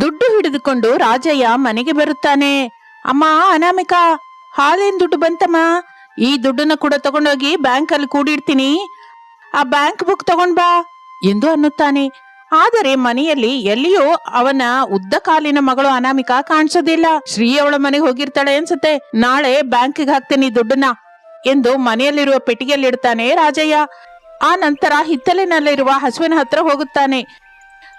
ದುಡ್ಡು ಹಿಡಿದುಕೊಂಡು ರಾಜಯ್ಯ ಮನೆಗೆ ಬರುತ್ತಾನೆ. ಅಮ್ಮ, ಅನಾಮಿಕಾ, ಹಾಲೇನ್ ದುಡ್ಡು ಬಂತಮ್ಮ? ಈ ದುಡ್ಡನ್ನ ಕೂಡ ತಗೊಂಡೋಗಿ ಬ್ಯಾಂಕ್ ಅಲ್ಲಿ ಕೂಡಿಡ್ತೀನಿ. ಆ ಬ್ಯಾಂಕ್ ಬುಕ್ ತಗೊಂಡ್ ಬಾ ಎಂದು ಅನ್ನುತ್ತಾನೆ. ಆದರೆ ಮನೆಯಲ್ಲಿ ಎಲ್ಲಿಯೂ ಅವನ ಉದ್ದ ಕಾಲಿನ ಮಗಳು ಅನಾಮಿಕಾ ಕಾಣಿಸೋದಿಲ್ಲ. ಶ್ರೀ ಅವಳ ಮನೆಗೆ ಹೋಗಿರ್ತಾಳೆ ಅನ್ಸುತ್ತೆ. ನಾಳೆ ಬ್ಯಾಂಕಿಗೆ ಹಾಕ್ತೀನಿ ದುಡ್ಡನ್ನ ಎಂದು ಮನೆಯಲ್ಲಿರುವ ಪೆಟ್ಟಿಗೆಯಲ್ಲಿ ಇಡ್ತಾನೆ ರಾಜಯ್ಯ. ಆ ನಂತರ ಹಿತ್ತಲಿನಲ್ಲಿರುವ ಹಸುವಿನ ಹತ್ರ ಹೋಗುತ್ತಾನೆ.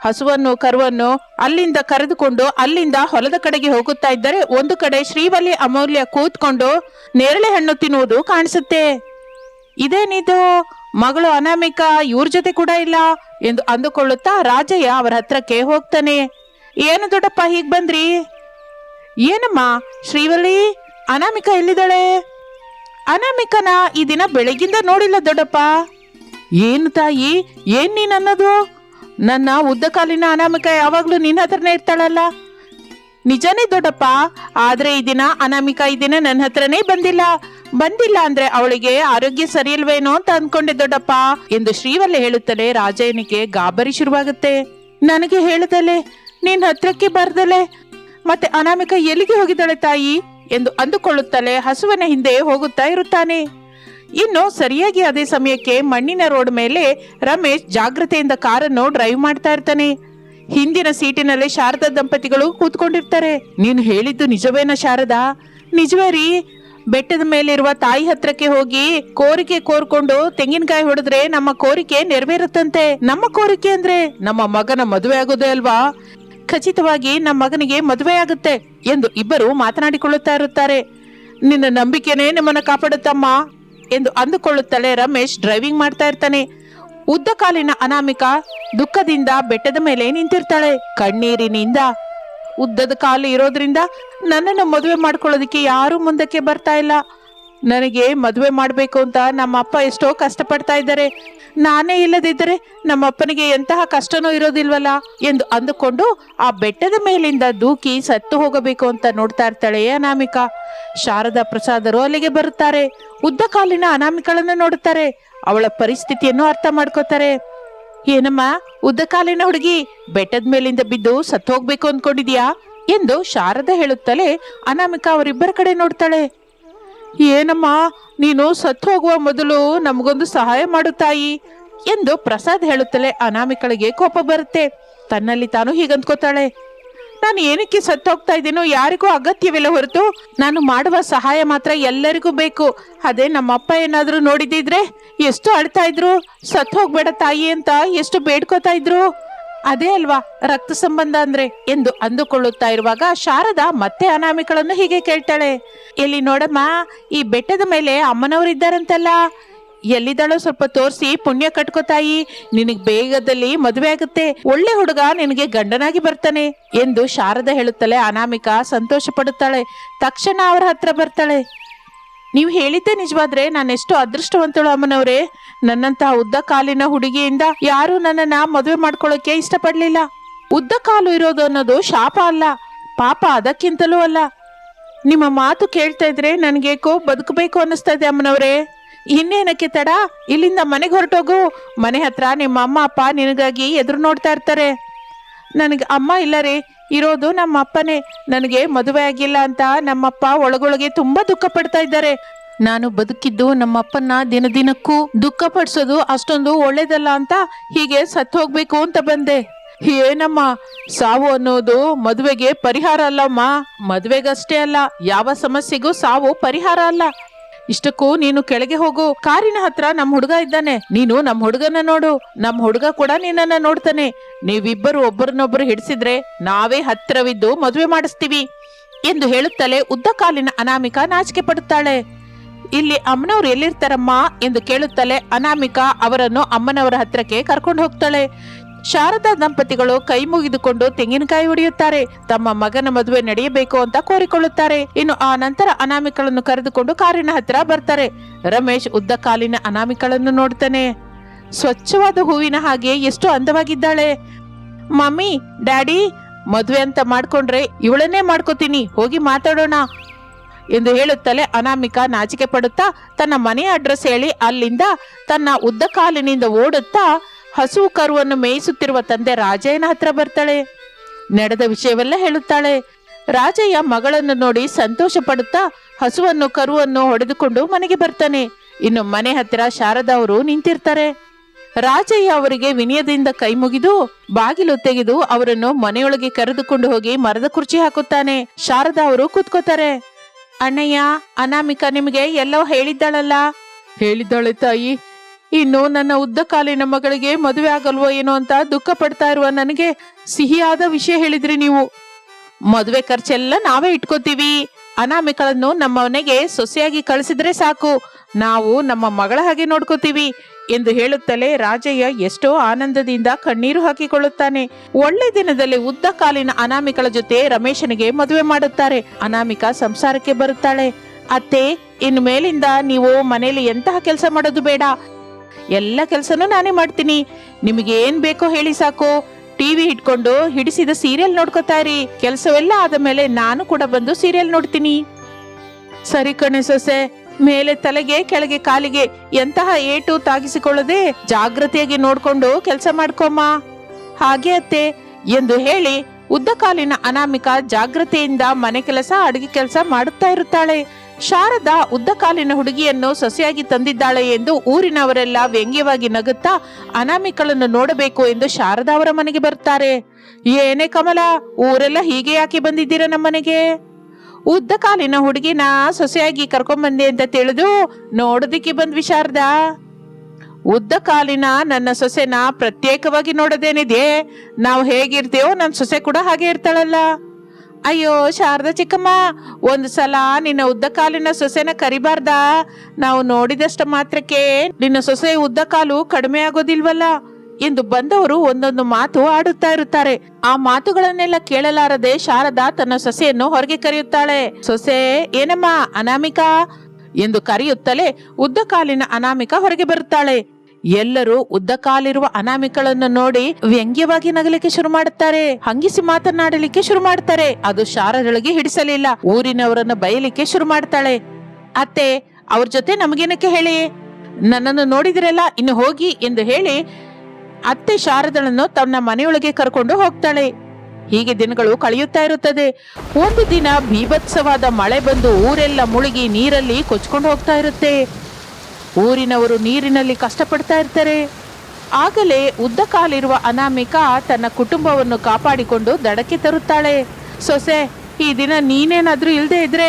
ಹಸುವನ್ನು, ಕರುವನ್ನು ಅಲ್ಲಿಂದ ಕರೆದುಕೊಂಡು ಅಲ್ಲಿಂದ ಹೊಲದ ಕಡೆಗೆ ಹೋಗುತ್ತಾ ಇದ್ದರೆ ಒಂದು ಕಡೆ ಶ್ರೀವಲ್ಲಿ ಅಮೂಲ್ಯ ಕೂತ್ಕೊಂಡು ನೇರಳೆ ಹಣ್ಣು ತಿನ್ನುವುದು ಕಾಣಿಸುತ್ತೆ. ಇದೇನಿದು? ಮಗಳು ಅನಾಮಿಕಾ, ಇವ್ರ ಜೊತೆ ಕೂಡ ಇಲ್ಲ ಎಂದು ಅಂದುಕೊಳ್ಳುತ್ತಾ ರಾಜಯ್ಯ ಅವರ ಹತ್ರಕ್ಕೆ ಹೋಗ್ತಾನೆ. ಏನು ದೊಡ್ಡಪ್ಪ ಹೀಗ್ ಬಂದ್ರಿ? ಏನಮ್ಮ, ಶ್ರೀವಲ್ಲಿ ಅನಾಮಿಕ ಎಲ್ಲಿದ್ದಾಳೆ? ಅನಾಮಿಕನ ಈ ದಿನ ಬೆಳಗಿಂದ ನೋಡಿಲ್ಲ ದೊಡ್ಡಪ್ಪ. ಏನು ತಾಯಿ, ಏನ್ ನೀನ್ ಅನ್ನೋದು? ನನ್ನ ಉದ್ದ ಕಾಲಿನ ಅನಾಮಿಕ ಯಾವಾಗ್ಲೂ ನಿನ್ನ ಹತ್ರನೇ ಇರ್ತಾಳಲ್ಲ? ನಿಜನೇ ದೊಡ್ಡಪ್ಪ, ಆದ್ರೆ ಈ ದಿನ ಅನಾಮಿಕಾ ಈ ದಿನ ನನ್ನ ಹತ್ರನೇ ಬಂದಿಲ್ಲ. ಬಂದಿಲ್ಲ ಅಂದ್ರೆ ಅವಳಿಗೆ ಆರೋಗ್ಯ ಸರಿಯಿಲ್ವೇನೋ ಅಂತ ಅನ್ಕೊಂಡೆ ದೊಡ್ಡಪ್ಪ ಎಂದು ಶ್ರೀವಲ್ಲ ಹೇಳುತ್ತಲೇ ರಾಜಯ್ಯನಿಗೆ ಗಾಬರಿ ಶುರುವಾಗುತ್ತೆ. ನನಗೆ ಹೇಳದಲೆ ನಿನ್ನ ಹತ್ರಕ್ಕೆ ಬರ್ದಲೆ. ಮತ್ತೆ ಅನಾಮಿಕಾ ಎಲ್ಲಿಗೆ ಹೋಗಿದ್ದಾಳೆ ತಾಯಿ? ಎಂದು ಅಂದುಕೊಳ್ಳುತ್ತಲೇ ಹಸುವನ ಹಿಂದೆ ಹೋಗುತ್ತಾ ಇರುತ್ತಾನೆ. ಇನ್ನು ಸರಿಯಾಗಿ ಅದೇ ಸಮಯಕ್ಕೆ ಮಣ್ಣಿನ ರೋಡ್ ಮೇಲೆ ರಮೇಶ್ ಜಾಗ್ರತೆಯಿಂದ ಕಾರನ್ನು ಡ್ರೈವ್ ಮಾಡ್ತಾ ಇರ್ತಾನೆ. ಹಿಂದಿನ ಸೀಟಿನಲ್ಲಿ ಶಾರದಾ ದಂಪತಿಗಳು ಕೂತ್ಕೊಂಡಿರ್ತಾರೆ. ನೀನು ಹೇಳಿದ್ದು ನಿಜವೇನ ಶಾರದಾ? ನಿಜವೇ ರೀ. ಬೆಟ್ಟದ ಮೇಲಿರುವ ತಾಯಿ ಹತ್ರಕ್ಕೆ ಹೋಗಿ ಕೋರಿಕೆ ಕೋರ್ಕೊಂಡು ತೆಂಗಿನಕಾಯಿ ಹೊಡೆದ್ರೆ ನಮ್ಮ ಕೋರಿಕೆ ನೆರವೇರುತ್ತಂತೆ. ನಮ್ಮ ಕೋರಿಕೆ ಅಂದ್ರೆ ನಮ್ಮ ಮಗನ ಮದುವೆ ಆಗೋದೇ ಅಲ್ವಾ? ಖಚಿತವಾಗಿ ನಮ್ಮ ಮಗನಿಗೆ ಮದುವೆ ಆಗುತ್ತೆ ಎಂದು ಇಬ್ಬರು ಮಾತನಾಡಿಕೊಳ್ಳುತ್ತಾ ಇರುತ್ತಾರೆ. ನಿನ್ನ ನಂಬಿಕೆನೇ ನಿಮ್ಮನ್ನ ಕಾಪಾಡುತ್ತಮ್ಮ. ಎಂದು ಅಂದುಕೊಳ್ಳುತ್ತಲೇ ರಮೇಶ್ ಡ್ರೈವಿಂಗ್ ಮಾಡ್ತಾ ಇರ್ತಾನೆ. ಉದ್ದ ಕಾಲಿನ ಅನಾಮಿಕ ದುಃಖದಿಂದ ಬೆಟ್ಟದ ಮೇಲೆ ನಿಂತಿರ್ತಾಳೆ ಕಣ್ಣೀರಿನಿಂದ. ಉದ್ದದ ಕಾಲು ಇರೋದ್ರಿಂದ ನನ್ನನ್ನು ಮದುವೆ ಮಾಡ್ಕೊಳ್ಳೋದಕ್ಕೆ ಯಾರು ಮುಂದಕ್ಕೆ ಬರ್ತಾ ಇಲ್ಲ. ನನಗೆ ಮದುವೆ ಮಾಡಬೇಕು ಅಂತ ನಮ್ಮ ಅಪ್ಪ ಎಷ್ಟೋ ಕಷ್ಟಪಡ್ತಾ ಇದ್ದಾರೆ. ನಾನೇ ಇಲ್ಲದಿದ್ದರೆ ನಮ್ಮ ಅಪ್ಪನಿಗೆ ಎಂತಹ ಕಷ್ಟನೂ ಇರೋದಿಲ್ವಲ್ಲ ಎಂದು ಅಂದುಕೊಂಡು ಆ ಬೆಟ್ಟದ ಮೇಲಿಂದ ದೂಕಿ ಸತ್ತು ಹೋಗಬೇಕು ಅಂತ ನೋಡ್ತಾ ಇರ್ತಾಳೆ ಅನಾಮಿಕಾ. ಶಾರದಾ ಪ್ರಸಾದರು ಅಲ್ಲಿಗೆ ಬರುತ್ತಾರೆ. ಉದ್ದ ಕಾಲಿನ ಅನಾಮಿಕಳನ್ನ ನೋಡುತ್ತಾರೆ. ಅವಳ ಪರಿಸ್ಥಿತಿಯನ್ನು ಅರ್ಥ ಮಾಡ್ಕೋತಾರೆ. ಏನಮ್ಮ ಉದ್ದ ಕಾಲಿನ ಹುಡುಗಿ ಬೆಟ್ಟದ ಮೇಲಿಂದ ಬಿದ್ದು ಸತ್ತು ಹೋಗ್ಬೇಕು ಅನ್ಕೊಂಡಿದ್ಯಾ ಎಂದು ಶಾರದ ಹೇಳುತ್ತಲೇ ಅನಾಮಿಕಾ ಅವರಿಬ್ಬರ ಕಡೆ ನೋಡ್ತಾಳೆ. ಏನಮ್ಮ, ನೀನು ಸತ್ತು ಹೋಗುವ ಮೊದಲು ನಮಗೊಂದು ಸಹಾಯ ಮಾಡು ತಾಯಿ ಎಂದು ಪ್ರಸಾದ್ ಹೇಳುತ್ತಲೇ ಅನಾಮಿಕಳಿಗೆ ಕೋಪ ಬರುತ್ತೆ. ತನ್ನಲ್ಲಿ ತಾನು ಹೀಗಂದ್ಕೋತಾಳೆ. ನಾನು ಏನಕ್ಕೆ ಸತ್ತು ಹೋಗ್ತಾ ಇದ್ದೀನೋ ಯಾರಿಗೂ ಅಗತ್ಯವಿಲ್ಲ ಹೊರತು ನಾನು ಮಾಡುವ ಸಹಾಯ ಮಾತ್ರ ಎಲ್ಲರಿಗೂ ಬೇಕು. ಅದೇ ನಮ್ಮ ಅಪ್ಪ ಏನಾದರೂ ನೋಡಿದಿದ್ರೆ ಎಷ್ಟು ಅಳ್ತಾ ಇದ್ರು ಸತ್ತು ಹೋಗ್ಬೇಡ ತಾಯಿ ಅಂತ ಎಷ್ಟು ಬೇಡ್ಕೋತಾ ಇದ್ರು. ಅದೇ ಅಲ್ವಾ, ರಕ್ತ ಸಂಬಂಧ ಅಂದ್ರೆ ಎಂದು ಅಂದುಕೊಳ್ಳುತ್ತಾ ಇರುವಾಗ ಶಾರದಾ ಮತ್ತೆ ಅನಾಮಿಕಳನ್ನು ಹೀಗೆ ಕೇಳ್ತಾಳೆ. ಎಲ್ಲಿ ನೋಡಮ್ಮ, ಈ ಬೆಟ್ಟದ ಮೇಲೆ ಅಮ್ಮನವರಿದ್ದಾರಂತಲ್ಲ. ಎಲ್ಲಿದ್ದಾಳೋ ಸ್ವಲ್ಪ ತೋರಿಸಿ, ಪುಣ್ಯ ಕಟ್ಕೋತಾಯಿ ನಿನಗ್ ಬೇಗದಲ್ಲಿ ಮದುವೆ ಆಗುತ್ತೆ. ಒಳ್ಳೆ ಹುಡುಗ ನಿನಗೆ ಗಂಡನಾಗಿ ಬರ್ತಾನೆ ಎಂದು ಶಾರದ ಹೇಳುತ್ತಲೇ ಅನಾಮಿಕ ಸಂತೋಷ ಪಡುತ್ತಾಳೆ ತಕ್ಷಣ ಅವರ ಹತ್ರ ಬರ್ತಾಳೆ. ನೀವು ಹೇಳಿದ್ದೆ ನಿಜವಾದ್ರೆ ಎಷ್ಟು ಅದೃಷ್ಟವಂತಳು ಅಮ್ಮನವ್ರೆ. ನನ್ನಂತಹ ಉದ್ದ ಕಾಲಿನ ಹುಡುಗಿಯಿಂದ ಯಾರು ನನ್ನನ್ನ ಮದುವೆ ಮಾಡ್ಕೊಳ್ಳೋಕೆ ಇಷ್ಟಪಡಲಿಲ್ಲ. ಉದ್ದ ಕಾಲು ಇರೋದು ಅನ್ನೋದು ಶಾಪ ಅಲ್ಲ, ಪಾಪ ಅದಕ್ಕಿಂತಲೂ ಅಲ್ಲ. ನಿಮ್ಮ ಮಾತು ಕೇಳ್ತಾ ಇದ್ರೆ ನನಗೇಕೋ ಬದುಕಬೇಕು ಅನ್ನಿಸ್ತಾ ಇದೆ ಅಮ್ಮನವ್ರೆ. ಇನ್ನೇನಕ್ಕೆ ತಡ? ಇಲ್ಲಿಂದ ಮನೆಗೆ ಹೊರಟೋಗು. ಮನೆ ಹತ್ರ ನಿಮ್ಮ ಅಮ್ಮ, ಅಪ್ಪ ನಿನಗಾಗಿ ಎದುರು ನೋಡ್ತಾ ಇರ್ತಾರೆ. ನನಗೆ ಅಮ್ಮ ಇಲ್ಲ ರೀ. ಇರೋದು ನಮ್ಮ ಅಪ್ಪನೇ. ನನಗೆ ಮದುವೆ ಆಗಿಲ್ಲ ಅಂತ ನಮ್ಮಪ್ಪ ಒಳಗೊಳಗೆ ತುಂಬಾ ದುಃಖ ಪಡ್ತಾ ಇದ್ದಾರೆ. ನಾನು ಬದುಕಿದ್ದು ನಮ್ಮಪ್ಪನ ದಿನ ದಿನಕ್ಕೂ ದುಃಖ ಪಡಿಸೋದು ಅಷ್ಟೊಂದು ಒಳ್ಳೇದಲ್ಲ ಅಂತ ಹೀಗೆ ಸತ್ತು ಹೋಗ್ಬೇಕು ಅಂತ ಬಂದೆ. ಏನಮ್ಮ? ಸಾವು ಅನ್ನೋದು ಮದುವೆಗೆ ಪರಿಹಾರ ಅಲ್ಲಮ್ಮ. ಮದುವೆಗಷ್ಟೇ ಅಲ್ಲ, ಯಾವ ಸಮಸ್ಯೆಗೂ ಸಾವು ಪರಿಹಾರ ಅಲ್ಲ. ಇಷ್ಟಕ್ಕೂ ನೀನು ಕೆಳಗೆ ಹೋಗು. ಕಾರಿನ ಹತ್ರ ನಮ್ ಹುಡುಗ ಇದ್ದಾನೆ. ನೀನು ನಮ್ ಹುಡುಗನ ನೋಡು. ನಮ್ ಹುಡುಗ ಕೂಡ ನಿನ್ನನ್ನ ನೋಡ್ತಾನೆ. ನೀವಿಬ್ಬರು ಒಬ್ಬರನ್ನೊಬ್ಬರು ಹಿಡಿಸಿದ್ರೆ ನಾವೇ ಹತ್ತಿರವಿದ್ದು ಮದುವೆ ಮಾಡಿಸ್ತೀವಿ ಎಂದು ಹೇಳುತ್ತಲೇ ಉದ್ದ ಕಾಲಿನ ಅನಾಮಿಕಾ ನಾಚಿಕೆ ಪಡುತ್ತಾಳೆ. ಇಲ್ಲಿ ಅಮ್ಮನವ್ರು ಎಲ್ಲಿರ್ತಾರಮ್ಮ ಎಂದು ಕೇಳುತ್ತಲೇ ಅನಾಮಿಕಾ ಅವರನ್ನು ಅಮ್ಮನವರ ಹತ್ರಕ್ಕೆ ಕರ್ಕೊಂಡು ಹೋಗ್ತಾಳೆ. ಶಾರದಾ ದಂಪತಿಗಳು ಕೈ ಮುಗಿದುಕೊಂಡು ತೆಂಗಿನಕಾಯಿ ಹೊಡೆಯುತ್ತಾರೆ. ತಮ್ಮ ಮಗನ ಮದುವೆ ನಡೆಯಬೇಕು ಅಂತ ಕೋರಿಕೊಳ್ಳುತ್ತಾರೆ. ಇನ್ನು ಆ ನಂತರ ಅನಾಮಿಕಳನ್ನು ಕರೆದುಕೊಂಡು ಕಾರಿನ ಹತ್ತಿರ ಬರ್ತಾರೆ. ರಮೇಶ್ ಉದ್ದ ಕಾಲಿನ ಅನಾಮಿಕಳನ್ನು ನೋಡ್ತಾನೆ. ಸ್ವಚ್ಛವಾದ ಹೂವಿನ ಹಾಗೆ ಎಷ್ಟು ಅಂದವಾಗಿದ್ದಾಳೆ. ಮಮ್ಮಿ, ಡ್ಯಾಡಿ, ಮದುವೆ ಅಂತ ಮಾಡ್ಕೊಂಡ್ರೆ ಇವಳನ್ನೇ ಮಾಡ್ಕೋತೀನಿ, ಹೋಗಿ ಮಾತಾಡೋಣ ಎಂದು ಹೇಳುತ್ತಲೇ ಅನಾಮಿಕಾ ನಾಚಿಕೆ ಪಡುತ್ತಾ ತನ್ನ ಮನೆಯ ಅಡ್ರೆಸ್ ಹೇಳಿ ಅಲ್ಲಿಂದ ತನ್ನ ಉದ್ದ ಕಾಲಿನಿಂದ ಓಡುತ್ತಾ ಹಸು ಕರುವನ್ನು ಮೇಯಿಸುತ್ತಿರುವ ತಂದೆ ರಾಜಯ್ಯನ ಹತ್ರ ಬರ್ತಾಳೆ. ನಡೆದ ವಿಷಯವೆಲ್ಲ ಹೇಳುತ್ತಾಳೆ. ರಾಜಯ್ಯ ಮಗಳನ್ನು ನೋಡಿ ಸಂತೋಷ ಪಡುತ್ತಾ ಹಸುವನ್ನು ಕರುವನ್ನು ಹೊಡೆದುಕೊಂಡು ಮನೆಗೆ ಬರ್ತಾನೆ. ಇನ್ನು ಮನೆ ಹತ್ತಿರ ಶಾರದಾ ಅವರು ನಿಂತಿರ್ತಾರೆ. ರಾಜಯ್ಯ ಅವರಿಗೆ ವಿನಯದಿಂದ ಕೈ ಮುಗಿದು ಬಾಗಿಲು ತೆಗೆದು ಅವರನ್ನು ಮನೆಯೊಳಗೆ ಕರೆದುಕೊಂಡು ಹೋಗಿ ಮರದ ಕುರ್ಚಿ ಹಾಕುತ್ತಾನೆ. ಶಾರದಾ ಅವರು ಕೂತ್ಕೋತಾರೆ. ಅಣ್ಣಯ್ಯ, ಅನಾಮಿಕಾ ನಿಮಗೆ ಎಲ್ಲೋ ಹೇಳಿದ್ದಾಳಲ್ಲ? ಹೇಳಿದ್ದಾಳೆ ತಾಯಿ. ಇನ್ನು ನನ್ನ ಉದ್ದಕಾಲಿನ ಮಗಳಿಗೆ ಮದುವೆ ಆಗಲ್ವೋ ಏನೋ ಅಂತ ದುಃಖ ಪಡ್ತಾ ಇರುವ ನನಗೆ ಸಿಹಿಯಾದ ವಿಷಯ ಹೇಳಿದ್ರಿ ನೀವು. ಮದುವೆ ಖರ್ಚೆಲ್ಲ ನಾವೇ ಇಟ್ಕೋತೀವಿ. ಅನಾಮಿಕಳನ್ನು ನಮ್ಮ ಮನೆಗೆ ಸೊಸೆಯಾಗಿ ಕಳಿಸಿದ್ರೆ ಸಾಕು. ನಾವು ನಮ್ಮ ಮಗಳ ಹಾಗೆ ನೋಡ್ಕೋತೀವಿ ಎಂದು ಹೇಳುತ್ತಲೇ ರಾಜಯ್ಯ ಎಷ್ಟೋ ಆನಂದದಿಂದ ಕಣ್ಣೀರು ಹಾಕಿಕೊಳ್ಳುತ್ತಾನೆ. ಒಳ್ಳೆ ದಿನದಲ್ಲಿ ಉದ್ದ ಕಾಲಿನ ಅನಾಮಿಕಳ ಜೊತೆ ರಮೇಶನಿಗೆ ಮದುವೆ ಮಾಡುತ್ತಾರೆ. ಅನಾಮಿಕ ಸಂಸಾರಕ್ಕೆ ಬರುತ್ತಾಳೆ. ಅತ್ತೆ, ಇನ್ನು ಮೇಲಿಂದ ನೀವು ಮನೆಯಲ್ಲಿ ಎಂತಹ ಕೆಲಸ ಮಾಡೋದು ಬೇಡ. ಎಲ್ಲ ಕೆಲಸನೂ ನಾನೇ ಮಾಡ್ತೀನಿ. ನಿಮಗೆ ಏನ್ ಬೇಕೋ ಹೇಳಿ ಸಾಕು. ಟಿವಿ ಇಟ್ಕೊಂಡು ಹಿಡಿಸಿದ ಸೀರಿಯಲ್ ನೋಡ್ಕೋತಾರಿ. ಕೆಲಸವೆಲ್ಲ ಆದ ಮೇಲೆ ನಾನು ಕೂಡ ಬಂದು ಸೀರಿಯಲ್ ನೋಡ್ತೀನಿ. ಸರಿ ಕಣೆ ಸೊಸೆ, ಮೇಲೆ ತಲೆಗೆ, ಕೆಳಗೆ ಕಾಲಿಗೆ ಎಂತಹ ಏಟು ತಾಗಿಸಿಕೊಳ್ಳದೆ ಜಾಗೃತಿಯಾಗಿ ನೋಡ್ಕೊಂಡು ಕೆಲಸ ಮಾಡ್ಕೊಮ್ಮ. ಹಾಗೆ ಅತ್ತೆ, ಎಂದು ಹೇಳಿ ಉದ್ದ ಕಾಲಿನ ಅನಾಮಿಕ ಜಾಗ್ರತೆಯಿಂದ ಮನೆ ಕೆಲಸ, ಅಡುಗೆ ಕೆಲಸ ಮಾಡುತ್ತಾ ಇರುತ್ತಾಳೆ. ಶಾರದಾ ಉದ್ದಕಾಲಿನ ಹುಡುಗಿಯನ್ನು ಸೊಸೆಯಾಗಿ ತಂದಿದ್ದಾಳೆ ಎಂದು ಊರಿನವರೆಲ್ಲ ವ್ಯಂಗ್ಯವಾಗಿ ನಗುತ್ತಾ ಅನಾಮಿಕಳನ್ನು ನೋಡಬೇಕು ಎಂದು ಶಾರದಾ ಅವರ ಮನೆಗೆ ಬರುತ್ತಾರೆ. ಏನೇ ಕಮಲ, ಊರೆಲ್ಲ ಹೀಗೆ ಯಾಕೆ ಬಂದಿದ್ದೀರಾ ನಮ್ಮನೆಗೆ ಉದ್ದಕಾಲಿನ ಹುಡುಗಿನ ಸೊಸೆಯಾಗಿ ಕರ್ಕೊಂಬಂದೆ ಅಂತ ತಿಳಿದು ನೋಡೋದಿಕ್ಕೆ ಬಂದ್ವಿ ಶಾರದಾ. ಉದ್ದ ಕಾಲಿನ ನನ್ನ ಸೊಸೆನ ಪ್ರತ್ಯೇಕವಾಗಿ ನೋಡೋದೇನಿದೆಯೇ ನಾವು ಹೇಗಿರ್ತೇವೋ ನನ್ನ ಸೊಸೆ ಕೂಡ ಹಾಗೆ ಇರ್ತಾಳಲ್ಲ. ಅಯ್ಯೋ ಶಾರದಾ ಚಿಕ್ಕಮ್ಮ, ಒಂದು ಸಲ ನಿನ್ನ ಉದ್ದ ಕಾಲಿನ ಸೊಸೆನ ಕರಿಬಾರ್ದಾ? ನಾವು ನೋಡಿದಷ್ಟ ಮಾತ್ರಕ್ಕೆ ನಿನ್ನ ಸೊಸೆ ಉದ್ದ ಕಾಲು ಕಡಿಮೆ ಆಗೋದಿಲ್ವಲ್ಲ? ಎಂದು ಬಂದವರು ಒಂದೊಂದು ಮಾತು ಆಡುತ್ತಾ ಇರುತ್ತಾರೆ. ಆ ಮಾತುಗಳನ್ನೆಲ್ಲ ಕೇಳಲಾರದೆ ಶಾರದಾ ತನ್ನ ಸೊಸೆಯನ್ನು ಹೊರಗೆ ಕರೆಯುತ್ತಾಳೆ. ಸೊಸೆ, ಏನಮ್ಮ ಅನಾಮಿಕಾ? ಎಂದು ಕರೆಯುತ್ತಲೇ ಉದ್ದ ಕಾಲಿನ ಅನಾಮಿಕಾ ಹೊರಗೆ ಬರುತ್ತಾಳೆ. ಎಲ್ಲರೂ ಉದ್ದ ಕಾಲಿರುವ ಅನಾಮಿಕಳನ್ನು ನೋಡಿ ವ್ಯಂಗ್ಯವಾಗಿ ನಗಲಿಕ್ಕೆ ಶುರು ಮಾಡುತ್ತಾರೆ. ಹಂಗಿಸಿ ಮಾತನಾಡಲಿಕ್ಕೆ ಶುರು ಮಾಡ್ತಾರೆ ಅದು ಶಾರದೊಳಗೆ ಹಿಡಿಸಲಿಲ್ಲ. ಊರಿನವರನ್ನ ಬಯಲಿಕ್ಕೆ ಶುರು ಮಾಡ್ತಾಳೆ. ಅತ್ತೆ, ಅವ್ರ ಜೊತೆ ನಮಗೇನಕ್ಕೆ ಹೇಳಿ? ನನ್ನನ್ನು ನೋಡಿದಿರಲ್ಲ, ಇನ್ನು ಹೋಗಿ ಎಂದು ಹೇಳಿ ಅತ್ತೆ ಶಾರದಳನ್ನು ತನ್ನ ಮನೆಯೊಳಗೆ ಕರ್ಕೊಂಡು ಹೋಗ್ತಾಳೆ. ಹೀಗೆ ದಿನಗಳು ಕಳೆಯುತ್ತಾ ಇರುತ್ತದೆ. ಒಂದು ದಿನ ಬೀಭತ್ಸವಾದ ಮಳೆ ಬಂದು ಊರೆಲ್ಲ ಮುಳುಗಿ ನೀರಲ್ಲಿ ಕೊಚ್ಕೊಂಡು ಹೋಗ್ತಾ ಇರುತ್ತೆ. ಊರಿನವರು ನೀರಿನಲ್ಲಿ ಕಷ್ಟಪಡ್ತಾ ಇರ್ತಾರೆ. ಆಗಲೇ ಉದ್ದ ಕಾಲಿರುವ ಅನಾಮಿಕಾ ತನ್ನ ಕುಟುಂಬವನ್ನು ಕಾಪಾಡಿಕೊಂಡು ದಡಕ್ಕೆ ತರುತ್ತಾಳೆ. ಸೊಸೆ, ಈ ದಿನ ನೀನೇನಾದರೂ ಇಲ್ಲದೆ ಇದ್ರೆ